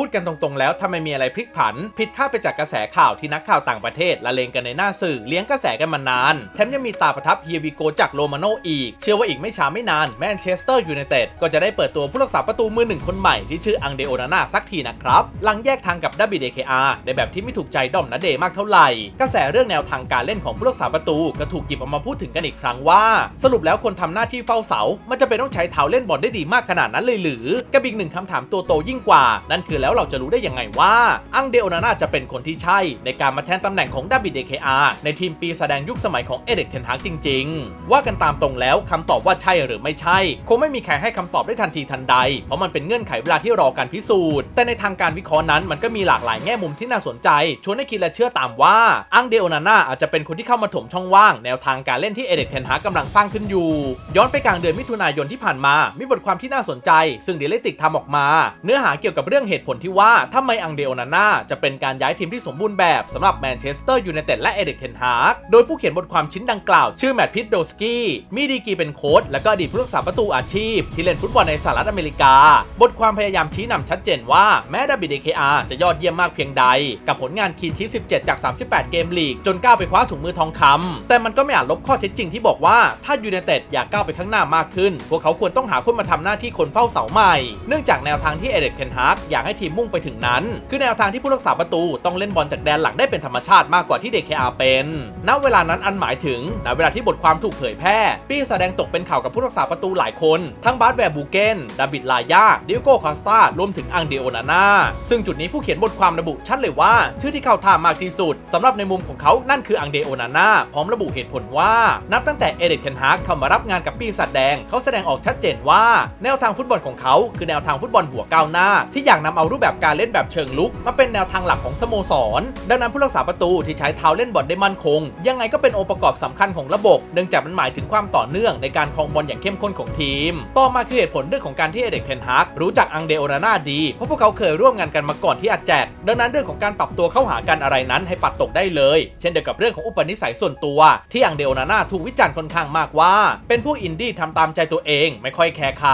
พูดกันตรงๆแล้วถ้าไม่มีอะไรพลิกผัน ผิดคาดไปจากกระแสข่าวที่นักข่าวต่างประเทศละเลงกันในหน้าสื่อเลี้ยงกระแสกันมานาน แถมยังมีตาประทับเฮียวิโกจากโรมาโนอีก เชื่อว่าอีกไม่ช้าไม่นานแมนเชสเตอร์ยูไนเต็ดก็จะได้เปิดตัวผู้รักษาประตูมือหนึ่งคนใหม่ที่ชื่ออังเดโอนาน่าสักทีนะครับ หลังแยกทางกับดับบิเดเคอาในแบบที่ไม่ถูกใจดอมนาเดย์มากเท่าไหร่ กระแสเรื่องแนวทางการเล่นของผู้รักษาประตูก็ถูกหยิบออกมาพูดถึงกันอีกครั้งว่า สรุปแล้วคนทำหน้าที่เฝ้าเสา มันจะเป็นต้องใช้เท้าเล่นบอลได้ดีมากขนาดนั้นเลยหรือกับอีกหนึ่งคำถามตัวโตยิ่งกว่า นั่นคือแล้วเราจะรู้ได้ยังไงว่า อังเดโอนาน่าจะเป็นคนที่ใช่ ในการมาแทนตำแหน่งของดับบิเดเคอาในทีมปีแสดงยุคสมัยของเอเด็กเทนฮากจริง ๆ ว่ากันตามตรงแล้วคำตอบว่าใช่หรือไม่ใช่ คงไม่มีใครให้คำตอบได้ทันทีทันใด เพราะมันเป็นเงื่อนไขเวลาที่รอการพิสูจน์ แต่ในทางการวิเคราะห์นั้นมันก็มีหลากหลายแง่มุมที่น่าสนใจ ชวนให้คิดและเชื่อตามว่าอังเดโอนาน่าอาจจะเป็นคนที่เข้ามาถมช่องว่าง แนวทางการเล่นที่เอเด็กเทนฮากกำลังสร้างขึ้นอยู่ ย้อนไปกลางเดือนมิถุนายนที่ผ่านมา มีบทความที่น่าสนใจ ซึ่งเดลิติกทำออกมา เนื้อหาเกี่ยวกับเรื่องเหตุผลที่ว่าทำไมอังเดโอนาน่าจะเป็นการย้ายทีมที่สมบูรณ์แบบสำหรับแมนเชสเตอร์ยูไนเต็ดและเอเดกเทนฮากโดยผู้เขียนบทความชิ้นดังกล่าวชื่อแมตต์พิทโดสกี้มีดีกีเป็นโค้ชและก็อดีตผู้รักษาประตูอาชีพ ที่เล่นฟุตบอลในสหรัฐอเมริกา บทความพยายามชี้นำชัดเจนว่าแม้ดับบิเดเคอาจะยอดเยี่ยมมากเพียงใด กับผลงานคีนที่ 17 จาก 38 เกมลีก จนก้าวไปคว้าถุงมือทองคำแต่มันก็ไม่อาจลบข้อเท็จจริงที่บอกว่าถ้ายูไนเต็ดอยากก้าวไปข้างหน้ามากขึ้น พวกเขาควรต้องหาคนมาทำหน้าที่คนเฝ้าเสาใหม่ เนื่องจากแนวทางที่เอเดกเทนฮากอยากให้ทีมมุ่งไปถึงนั้น คือแนวทางที่ผู้รักษาประตูต้องเล่นบอลจากแดนหลังได้เป็นธรรมชาติมากกว่าที่เดคอาเป็น ณ เวลานั้นอันหมายถึง ณ เวลาที่บทความถูกเผยแพร่ ปีแสดงตกเป็นข่าวกับผู้รักษาประตูหลายคน ทั้งบาสแวร์บูเกน ดาบิดลายาดิโก้คอสตารวมถึงอังเดโอนาน่า ซึ่งจุดนี้ผู้เขียนบทความระบุชัดเลยว่า ชื่อที่เข้าท่ามากที่สุดสำหรับในมุมของเขานั่นคืออังเดโอนาน่าพร้อมระบุเหตุผลว่า นับตั้งแต่เอเดกเทนฮากเข้ามารับงานกับปีศาจแดงเขาแสดงออกชัดเจนว่า แนวทางฟุตบอลของเขาคือแนวทางฟุตบอลหัวก้าวหน้าที่อยากนำเอารูปแบบการเล่นแบบเชิงลุกมาเป็นแนวทางหลักของสโมสร ดังนั้นผู้รักษาประตูที่ใช้เท้าเล่นบอลได้มั่นคง ยังไงก็เป็นองค์ประกอบสำคัญของระบบ เนื่องจากมันหมายถึงความต่อเนื่องในการครองบอลอย่างเข้มข้นของทีม ต่อมาคือเหตุผลเรื่องของการที่เอเด็กเทนฮากรู้จักอังเดโอนาน่าดี เพราะพวกเขาเคยร่วมงานกันมาก่อนที่อาแจก ดังนั้นเรื่องของการปรับตัวเข้าหากันอะไรนั้นให้ปัดตกได้เลย เช่นเดียวกับเรื่องของอุปนิสัยส่วนตัว ที่อังเดโอนาน่าถูกวิจารณ์ค่อนข้างมากว่า เป็นพวกอินดี้ทำตามใจตัวเอง ไม่ค่อยแคร์ใคร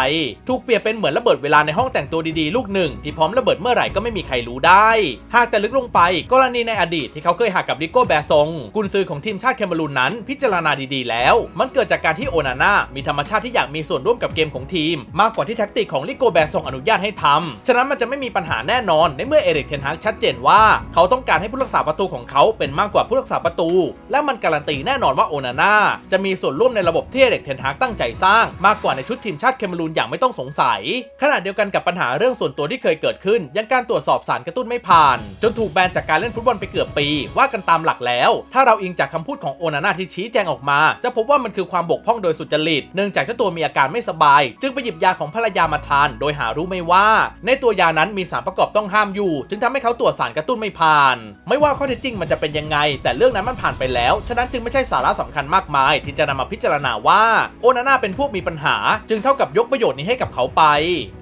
ถูกเปรียบเป็นเหมือนระเบิดเวลาในห้องแต่งตัวดีๆ ลูกหนึ่งที่พร้อมระเบิดเมื่อไหร่ก็ไม่มีใครรู้ได้ หากแต่ลึกลงไป กรณีในอดีตที่เขาเคยหักกับลิโก้แบซงกุนซือของทีมชาติแคนารูนนั้น พิจารณาดีๆ แล้ว มันเกิดจากการที่โอนาน่ามีธรรมชาติที่อยากมีส่วนร่วมกับเกมของทีม มากกว่าที่แท็กติกของลิโก้แบซงอนุญาตให้ทำฉะนั้นมันจะไม่มีปัญหาแน่นอนในเมื่อเอริกเทนฮากชัดเจนว่าเขาต้องการให้ผู้รักษาประตูของเขาเป็นมากกว่าผู้รักษาประตู และมันการันตีแน่นอนว่าโอนาน่าจะมีส่วนร่วมในระบบที่เอริกเทนฮากตั้งใจสร้าง มากกว่าในชุดทีมชาติแคนารูนอย่างไม่ต้องสงสัย ขณะเดียวกันกับปัญหาเรื่องส่วนตัวที่เคยเกิดขึ้นอยังการตรวจสอบสารกระตุ้นไม่ผ่าน จนถูกแบนจากการเล่นฟุตบอลไปเกือบปี ว่ากันตามหลักแล้ว ถ้าเราอิงจากคำพูดของโอนาน่าที่ชี้แจงออกมา จะพบว่ามันคือความบกพร่องโดยสุจริตเนื่องจากเจ้าตัวมีอาการไม่สบาย จึงไปหยิบยาของภรรยามาทาน โดยหารู้ไม่ว่า ในตัวยานั้นมีสารประกอบต้องห้ามอยู่ จึงทำให้เขาตรวจสารกระตุ้นไม่ผ่าน ไม่ว่าข้อเท็จจริงมันจะเป็นยังไง แต่เรื่องนั้นมันผ่านไปแล้ว ฉะนั้นจึงไม่ใช่สาระสำคัญมากมาย ที่จะนำมาพิจารณาว่าโอนาน่าเป็นพวกมีปัญหา จึงเท่ากับยกประโยชน์นี้ให้กับเขาไป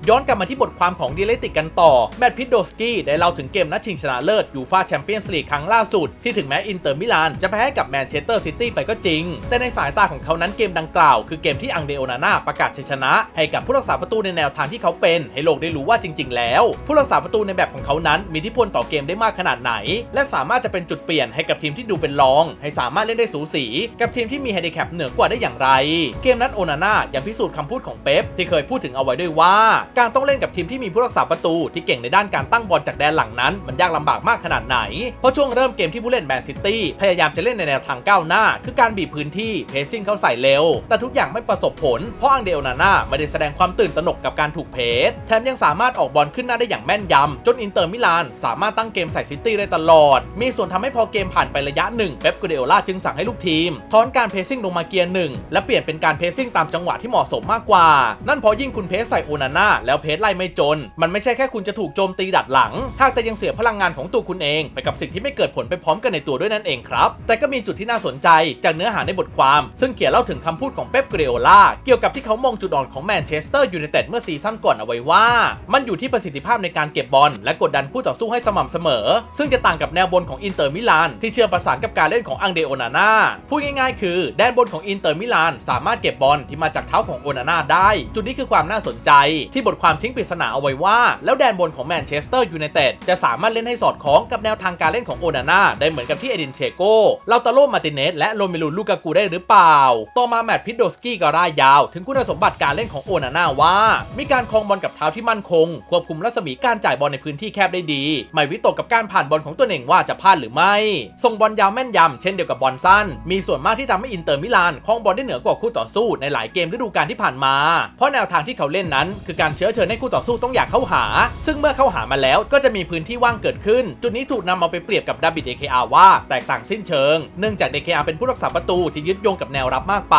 ย้อนกลับมาที่บทความของดีเลติกกันต่อแมตต์พิทโดสกี้ได้เล่าถึงเกมนัดชิงชนะเลิศยูฟาแชมเปี้ยนส์ลีกครั้งล่าสุด ที่ถึงแม้อินเตอร์มิลานจะแพ้กับแมนเชสเตอร์ซิตี้ไปก็จริง แต่ในสายตาของเขานั้นเกมดังกล่าว คือเกมที่อังเดโอนาน่าประกาศชัยชนะ ให้กับผู้รักษาประตูในแนวทางที่เขาเป็น ให้โลกได้รู้ว่าจริง ๆ แล้ว ผู้รักษาประตูในแบบของเขานั้นมีอิทธิพลต่อเกมได้มากขนาดไหน และสามารถจะเป็นจุดเปลี่ยนให้กับทีมที่ดูเป็นรอง ให้สามารถเล่นได้สูสี กับทีมที่มีเฮดิแคปเหนือกว่าได้อย่างไร เกมนั้นโอนาน่ายังพิสูจน์คำพูดของเป๊ปที่เคยพูดถึงเอาไว้ด้วยว่า การต้องเล่นกับทีมที่มีผู้รักษาประตูที่เก่งในด้านการตั้งบอลจากแดนหลังนั้น มันยากลำบากมากขนาดไหน เพราะช่วงเริ่มเกมที่ผู้เล่นแมนซิตี้พยายามจะเล่นในแนวทางก้าวหน้า คือการบีบพื้นที่เพสซิ่งเข้าใส่เร็ว แต่ทุกอย่างไม่ประสบผล เพราะอังเดโอนาน่าไม่ได้แสดงความตื่นตระหนกกับการถูกเพสแถมยังสามารถออกบอลขึ้นหน้าได้อย่างแม่นยำจนอินเตอร์มิลานสามารถตั้งเกมใส่ซิตี้ได้ตลอด มีส่วนทำให้พอเกมผ่านไประยะหนึ่งเป๊ปกูเดโอล่าจึงสั่งให้ลูกทีมถอนการเพสซิ่งลงมาเกียร์หนึ่งและเปลี่ยนเป็นการเพสซิ่งตามจังหวะที่เหมาะสมมากกว่า นั่นพราะยิ่งคุณเพสใส่โอนาน่าแล้วเพสไล่ไม่จน มันไม่ใช่แค่คุณจะถูกโจมตีดัดหลัง หากแต่ยังเสียพลังงานของตัวคุณเอง ไปกับสิ่งที่ไม่เกิดผลไปพร้อมกันในตัวด้วยนั่นเองครับ แต่ก็มีจุดที่น่าสนใจจากเนื้อหาในบทความ ซึ่งเขียนเล่าถึงคำพูดของเป๊ปเกรโอล่าเกี่ยวกับที่เขามองจุดอ่อนของแมนเชสเตอร์ยูไนเต็ดเมื่อซีซั่นก่อนเอาไว้ว่า มันอยู่ที่ประสิทธิภาพในการเก็บบอลและกดดันคู่ต่อสู้ให้สม่ำเสมอ ซึ่งจะต่างกับแนวบนของอินเตอร์มิลานที่เชื่อมประสานกับการเล่นของอังเดโอนาน่าพูดง่ายๆ คือแดนบนของอินเตอร์มิลานสามารถเก็บบอลที่มาจากเท้าของโอนาน่าได้ จุดนี้คือความน่าสนใจ ที่บทความทิ้งปริศนาเอาไว้ว่า แล้วแดนบนของแมนเชสเตอร์ยูไนเต็ดจะสามารถเล่นให้สอดคล้องกับแนวทางการเล่นของโอนาน่าได้เหมือนกับที่เอดินเชโกลาตาโลมาติเนสและโรเมลูลูกากูได้หรือเปล่า ต่อมาแมตต์พิดโดสกี้ก็ร่ายยาว ถึงคุณสมบัติการเล่นของโอนาน่าว่า มีการครองบอลกับเท้าที่มั่นคง ควบคุมรัศมีการจ่ายบอลในพื้นที่แคบได้ดี ไม่วิตกกับการผ่านบอลของตัวเองว่าจะพลาดหรือไม่ส่งบอลยาวแม่นยำเช่นเดียวกับบอลสั้น มีส่วนมากที่ทำให้อินเตอร์มิลานครองบอลได้เหนือกว่าคู่ต่อสู้ในหลายเกมฤดูกาลที่ผ่านมา เพราะแนวทางที่เขาเล่นนั้น คือการเชื้อเชิญให้คู่ต่อสู้ต้องอยากเข้าหา ซึ่งเมื่อเข้าหามาแล้วก็จะมีพื้นที่ว่างเกิดขึ้น จุดนี้ถูกนำเอาไปเปรียบกับดาบิดเอเคอาว่าแตกต่างสิ้นเชิง เนื่องจากเดเคอาเป็นผู้รักษาประตูที่ยึดโยงกับแนวรับมากไป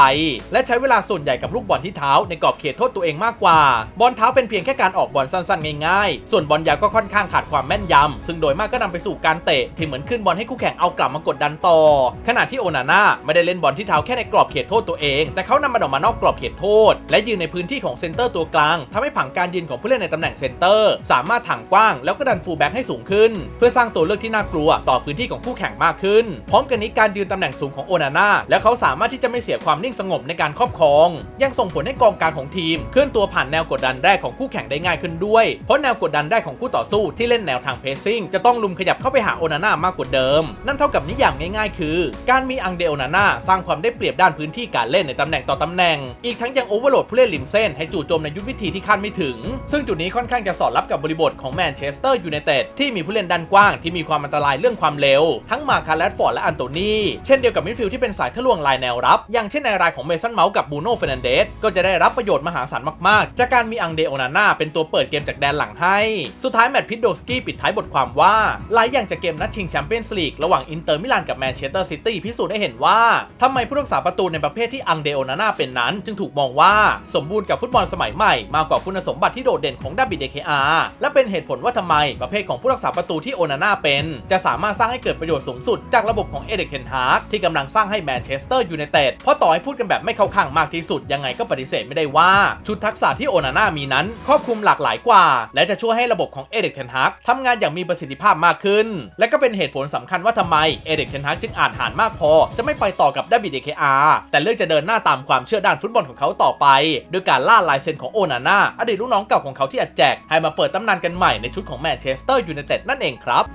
และใช้เวลาส่วนใหญ่กับลูกบอลที่เท้าในกรอบเขตโทษตัวเองมากกว่า บอลเท้าเป็นเพียงแค่การออกบอลสั้นๆ ง่ายๆ ส่วนบอลยาวก็ค่อนข้างขาดความแม่นยำซึ่งโดยมากก็นำไปสู่การเตะที่เหมือนขึ้นบอลให้คู่แข่งเอากลับมากดดันต่อ ขณะที่โอนาน่าไม่ได้เล่นบอลที่เท้าแค่ในกรอบเขตโทษตัวเอง แต่เขานำมันออกมานอกกรอบเขตโทษ และยืนในพื้นที่ของเซนเตอร์ตัวกลางทำให้ผังการยืนของผู้เล่นในตำแหน่งเซนเตอร์สามารถถังกว้างแล้วก็ดันฟูลแบ็กให้สูงขึ้น เพื่อสร้างตัวเลือกที่น่ากลัวต่อพื้นที่ของคู่แข่งมากขึ้น พร้อมกันนี้การยืนตำแหน่งสูงของโอนาน่าและเขาสามารถที่จะไม่เสียความนิ่งสงบในการครอบครอง ยังส่งผลให้กองกลางของทีม เคลื่อนตัวผ่านแนวกดดันแรกของคู่แข่งได้ง่ายขึ้นด้วย เพราะแนวกดดันแรกของคู่ต่อสู้ที่เล่นแนวทางเพสซิ่งจะต้องลุมขยับเข้าไปหาโอนาน่ามากกว่าเดิม นั่นเท่ากับนิยามง่ายๆ คือ การมีอังเดโอนาน่าสร้างความได้เปรียบด้านพื้นที่การเล่นในตำแหน่งต่อตำแหน่ง อีกทั้งยังโอเวอร์โหลดผู้เล่นริมเส้นให้จู่โจมในยุทธวิธีที่คาดไม่ถึง ซึ่งจุดนี้ค่อนข้างจะสอดรับกับบริบทของแมนเชสเตอร์ยูไนเต็ดที่มีผู้เล่นด้านกว้างที่มีความอันตรายเรื่องความเร็ว ทั้งมาคาร์แลดฟอร์ดและอันโตนีเช่นเดียวกับมิดฟิลด์ที่เป็นสายทะลวงลายแนวรับ อย่างเช่นในรายของเมสันเมาส์กับบูโน่เฟรนันเดสก็จะได้รับประโยชน์มหาศาลมากๆ จากการมีอังเดโอนาน่าเป็นตัวเปิดเกมจากแดนหลังให้ สุดท้ายแมตต์พิดโดสกี้ปิดท้ายบทความว่าหลายอย่างจากเกมนัดชิงแชมเปี้ยนส์ลีกระหว่างอินเตอร์มิลานกับแมนเชสเตอร์ซิตี้พิสูจน์ได้เห็นว่าทำไมผู้รักษาประตูในประเภทที่อังเดโอนาน่าเป็นนั้น จึงถูกมองว่าสมบูรณ์กับฟุตบอลสมัยใหม่มากกว่าคุณสมบัติที่โดดเด่นของดาบิดเดเคอาและเป็นเหตุผลว่าทำไมประเภทของผู้รักษาประตูที่โอนาน่าเป็น จะสามารถสร้างให้เกิดประโยชน์สูงสุดจากระบบของเอเด็กเทนฮาร์กที่กำลังสร้างให้แมนเชสเตอร์ยูไนเต็ดเพราะต่อให้พูดกันแบบไม่เข้าข้างมากที่สุด ยังไงก็ปฏิเสธไม่ได้ว่าชุดทักษะที่โอนาน่ามีนั้นครอบคลุมหลากหลายกว่า และจะช่วยให้ระบบของเอเด็กเทนฮาร์กทำงานอย่างมีประสิทธิภาพมากขึ้น และก็เป็นเหตุผลสำคัญว่าทำไมเอเด็กเทนฮาร์กจึงอาจหารมากพอ จะไม่ไปต่อกับดาบิดเดเคอาแต่เลือกจะเดินหน้าตามความเชื่อด้านฟุตบอลของเขาต่อไปโดยการล่าลายเซ็นของโอนาน่าอดีตลูกน้องเก่าของเขาที่อัดแจกให้มาเปิดตำนานกันใหม่ในชุดของแมนเชสเตอร์ยูไนเต็ดนั่นเองครับ